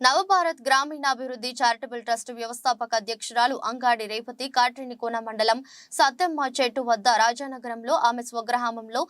నవభారత్ గ్రామీణాభివృద్ధి charitable trust వ్యవస్థాపక అధ్యక్షురాలు అంగాడి రేపతి కాట్రినికోన మండలం సత్తెమ్మ చెట్టు వద్ద రాజానగరంలో ఆమె స్వగ్రామంలో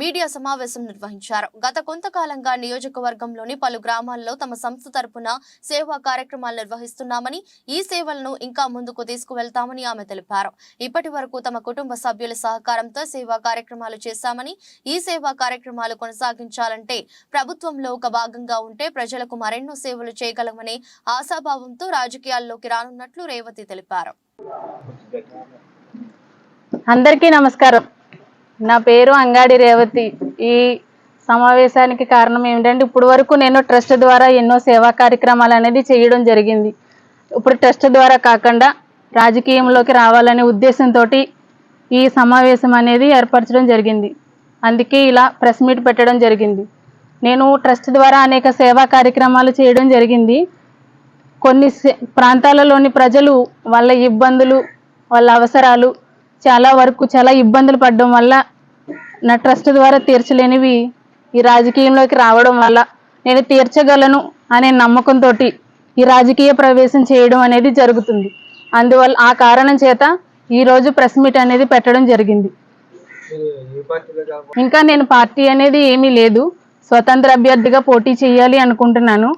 మీడియా సమావేశం నిర్వహించారు. గత కొంతకాలంగా నియోజకవర్గంలోని పలు గ్రామాల్లో తమ సంస్థ తరపున సేవా కార్యక్రమాలు నిర్వహిస్తున్నామని ఈ సేవలను ఇంకా ముందుకు తీసుకువెళ్తామని ఆమె తెలిపారు. ఇప్పటి వరకు తమ కుటుంబ సభ్యుల సహకారంతో సేవా కార్యక్రమాలు చేశామని ఈ సేవా కార్యక్రమాలు కొనసాగించాలంటే ప్రభుత్వంలో ఒక భాగంగా ఉంటే ప్రజలకు మరెన్నో సేవలు చేయగలమనే ఆశాభావంతో రాజకీయాల్లోకి రానున్నట్లు రేవతి తెలిపారు. అందరికీ నమస్కారం. నా పేరు అంగాడి రేవతి. ఈ సమావేశానికి కారణం ఏమిటంటే ఇప్పుడు వరకు నేను ట్రస్ట్ ద్వారా ఎన్నో సేవా కార్యక్రమాలు అనేది చేయడం జరిగింది. ఇప్పుడు ట్రస్ట్ ద్వారా కాకుండా రాజకీయంలోకి రావాలనే ఉద్దేశంతో ఈ సమావేశం అనేది ఏర్పరచడం జరిగింది. అందుకే ఇలా ప్రెస్ మీట్ పెట్టడం జరిగింది. నేను ట్రస్ట్ ద్వారా అనేక సేవా కార్యక్రమాలు చేయడం జరిగింది. కొన్ని సే- ప్రాంతాలలోని ప్రజలు వాళ్ళ ఇబ్బందులు వాళ్ళ అవసరాలు చాలా వరకు చాలా ఇబ్బందులు పడడం వల్ల నా ట్రస్ట్ ద్వారా తీర్చలేనివి ఈ రాజకీయంలోకి రావడం వల్ల నేను తీర్చగలను అనే నమ్మకంతో ఈ రాజకీయ ప్రవేశం చేయడం అనేది జరుగుతుంది. అందువల్ల ఆ కారణం చేత ఈ రోజు ప్రెస్ మీట్ అనేది పెట్టడం జరిగింది. ఇంకా నేను పార్టీ అనేది ఏమీ లేదు. స్వతంత్ర అభ్యర్థిగా పోటీ చేయాలి అనుకుంటున్నాను.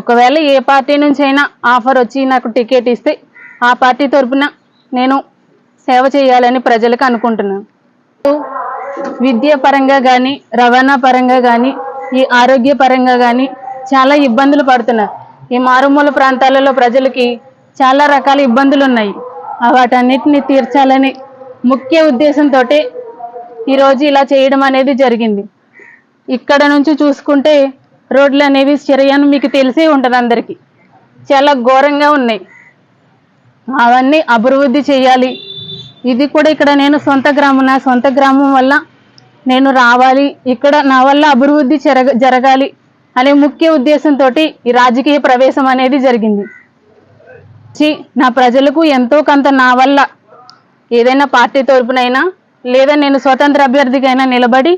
ఒకవేళ ఏ పార్టీ నుంచి అయినా ఆఫర్ వచ్చి నాకు టికెట్ ఇస్తే ఆ పార్టీ తరపున నేను సేవ చేయాలని ప్రజలకు అనుకుంటున్నాను. విద్య పరంగా కానీ రవాణా పరంగా కానీ ఈ ఆరోగ్య పరంగా కానీ చాలా ఇబ్బందులు పడుతున్నారు ఈ మారుమూల ప్రాంతాలలో ప్రజలకి చాలా రకాల ఇబ్బందులు ఉన్నాయి వాటన్నిటిని తీర్చాలని ముఖ్య ఉద్దేశంతో ఈరోజు ఇలా చేయడం అనేది జరిగింది. ఇక్కడ నుంచి చూసుకుంటే రోడ్లు అనేవి చర్యను మీకు తెలిసే ఉంటుంది అందరికీ. చాలా ఘోరంగా ఉన్నాయి. అవన్నీ అభివృద్ధి చేయాలి. ఇది కూడా ఇక్కడ నేను సొంత గ్రామం నా సొంత గ్రామం వల్ల నేను రావాలి. ఇక్కడ నా వల్ల అభివృద్ధి జరగాలి అనే ముఖ్య ఉద్దేశంతో ఈ రాజకీయ ప్రవేశం అనేది జరిగింది. నా ప్రజలకు ఎంతో కొంత నా వల్ల ఏదైనా పార్టీ తరపునైనా లేదా నేను స్వతంత్ర అభ్యర్థికైనా నిలబడి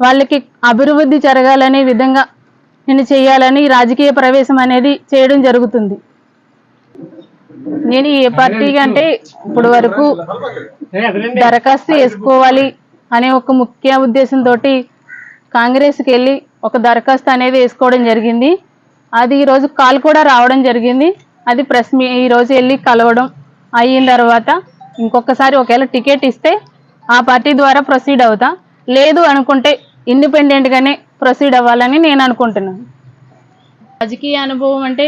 వాళ్ళకి అభివృద్ధి జరగాలనే విధంగా నేను చేయాలని ఈ రాజకీయ ప్రవేశం అనేది చేయడం జరుగుతుంది. నేను ఏ పార్టీ అంటే ఇప్పుడు వరకు దరఖాస్తు వేసుకోవాలి అనే ఒక ముఖ్య ఉద్దేశంతో కాంగ్రెస్కి వెళ్ళి ఒక దరఖాస్తు అనేది వేసుకోవడం జరిగింది. అది ఈరోజు కాల్ కూడా రావడం జరిగింది. అది ప్రెస్ మీ ఈరోజు వెళ్ళి కలవడం అయిన తర్వాత ఇంకొకసారి ఒకవేళ టికెట్ ఇస్తే ఆ పార్టీ ద్వారా ప్రొసీడ్ అవుతా. లేదు అనుకుంటే ఇండిపెండెంట్గానే ప్రొసీడ్ అవ్వాలని నేను అనుకుంటున్నాను. రాజకీయ అనుభవం అంటే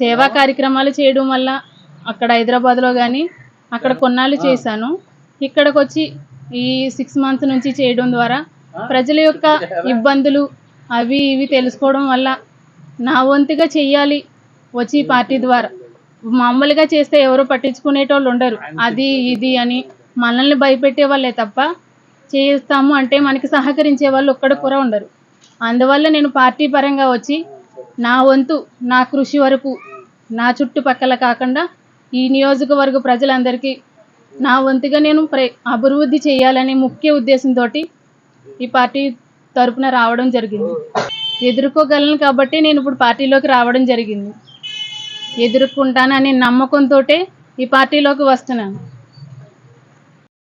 సేవా కార్యక్రమాలు చేయడం వల్ల అక్కడ హైదరాబాద్లో కానీ అక్కడ కొన్నాళ్ళు చేశాను. ఇక్కడికి వచ్చి ఈ సిక్స్ మంత్స్ నుంచి చేయడం ద్వారా ప్రజల యొక్క ఇబ్బందులు అవి ఇవి తెలుసుకోవడం వల్ల నా వంతుగా చెయ్యాలి వచ్చి పార్టీ ద్వారా. మామూలుగా చేస్తే ఎవరు పట్టించుకునేటోళ్ళు ఉండరు. అది ఇది అని మనల్ని భయపెట్టే వాళ్ళే తప్ప చేస్తాము అంటే మనకి సహకరించే వాళ్ళు ఒక్కడ కూడా ఉండరు. అందువల్ల నేను పార్టీ పరంగా వచ్చి నా వంతు నా కృషి వరకు నా చుట్టుపక్కల కాకుండా ఈ నియోజకవర్గ ప్రజలందరికీ నా వంతుగా నేను ప్ర అభివృద్ధి చేయాలనే ముఖ్య ఉద్దేశంతో ఈ పార్టీ తరపున రావడం జరిగింది. ఎదుర్కోగలను కాబట్టి నేను ఇప్పుడు పార్టీలోకి రావడం జరిగింది. ఎదుర్కొంటాననే నమ్మకంతో ఈ పార్టీలోకి వస్తున్నాను.